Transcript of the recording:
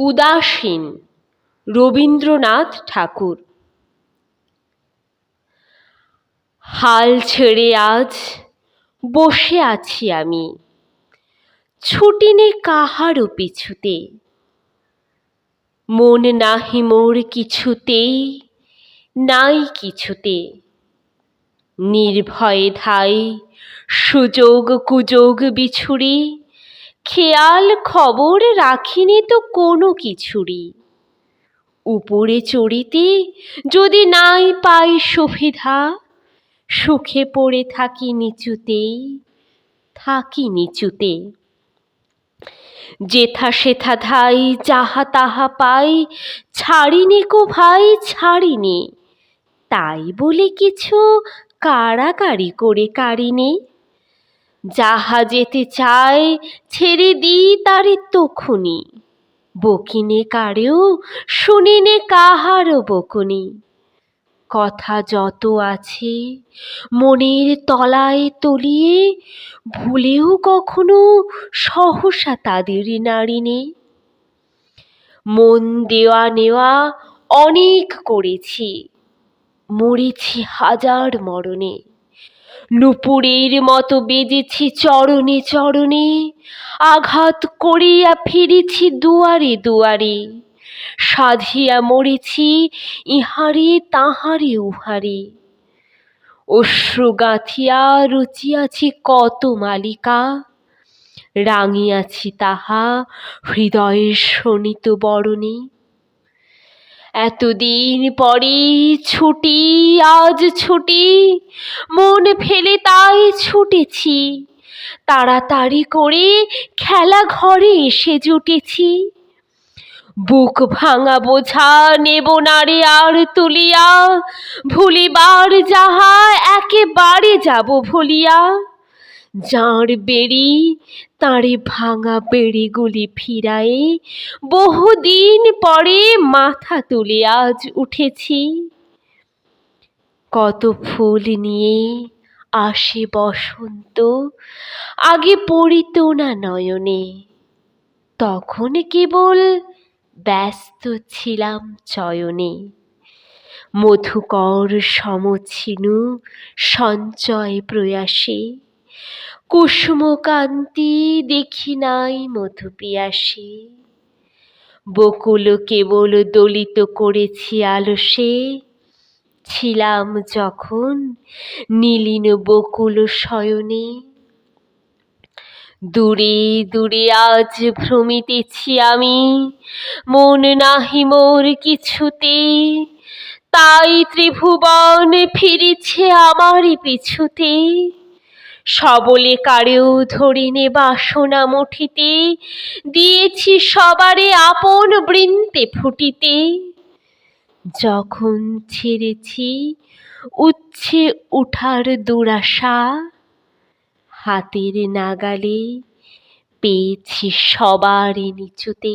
উদাসীন রবীন্দ্রনাথ ঠাকুর। হাল ছেড়ে আজ বসে আছি আমি। ছুটি নে কাহারও পিছুতে। মন নাহি মোর কিছুতেই, নাই কিছুতে। নির্ভয়ে ধাই সুযোগ কুযোগ বিছুরি খেয়াল খবর রাখিনি তো কোনো কিছুরই। উপরে চড়িতে যদি নাই পাই সুবিধা, সুখে পড়ে থাকি নিচুতেই থাকি নিচুতে। যেথা সেথা ধাই, যাহা তাহা পাই, ছাড়িনে কো ভাই, ছাড়িনে। তাই বলে কিছু কাড়াকাড়ি করে কাড়িনে যাহা যেতে চায় ছেড়ে দিই তারে তখুনি বকিনে কারেও, শুনিনে কাহারও বকুনি। কথা যত আছে মনের তলায় তলিয়ে, ভুলেও কখনো সহসা তাদের নাড়িনে। মন দেওয়া নেওয়া অনেক করেছি, মরেছি হাজার মরণে। নূপুরের মতো বেজেছি চরণে চরণে, আঘাত করিয়া ফিরেছি দুয়ারে দুয়ারে, সাধিয়া মরেছি ইহারে তাহারে উহারে। অশ্রু গাঁথিয়া রুচিয়াছি কত মালিকা, রাঙিয়াছি তাহা হৃদয়ের শোণিত বরণে। এতদিন পরে ছুটি, আজ ছুটি, মন ফেলে তাই ছুটেছি। তাড়াতাড়ি করে খেলা ঘরে এসে জুটেছি। বুক ভাঙা বোঝা নেব না রে আর তুলিয়া, ভুলিবার যাহা একেবারে যাব ভুলিয়া। যাঁর বেড়ি, তাঁরে ভাঙা বেড়িগুলি ফিরায়ে বহুদিন পরে মাথা তুলে আজ উঠেছি। কত ফুল নিয়ে আসে বসন্ত, আগে পড়িত না নয়নে। তখন কেবল ব্যস্ত ছিলাম চয়নে। মধুকর সমছিনু সঞ্চয় প্রয়াসে কুসুমকান্তি দেখি নাই মধু পিয়াসে বকুল কেবল দলিত করেছি আলসে। ছিলাম যখন নীলিন বকুল শয়নে। দূরে দূরে আজ ভ্রমিতেছি আমি। মন নাহি মোর কিছুতে। তাই ত্রিভুবন ফিরেছে আমারই পিছুতে। সবলে কারেও ধরিনে বাসনা মুঠিতে, দিয়েছি সবারে আপন বৃন্তে ফুটিতে। যখন ছেড়েছি, উচ্ছে উঠার দুরাশা, হাতের নাগালে পেয়েছি সবারই নিচুতে।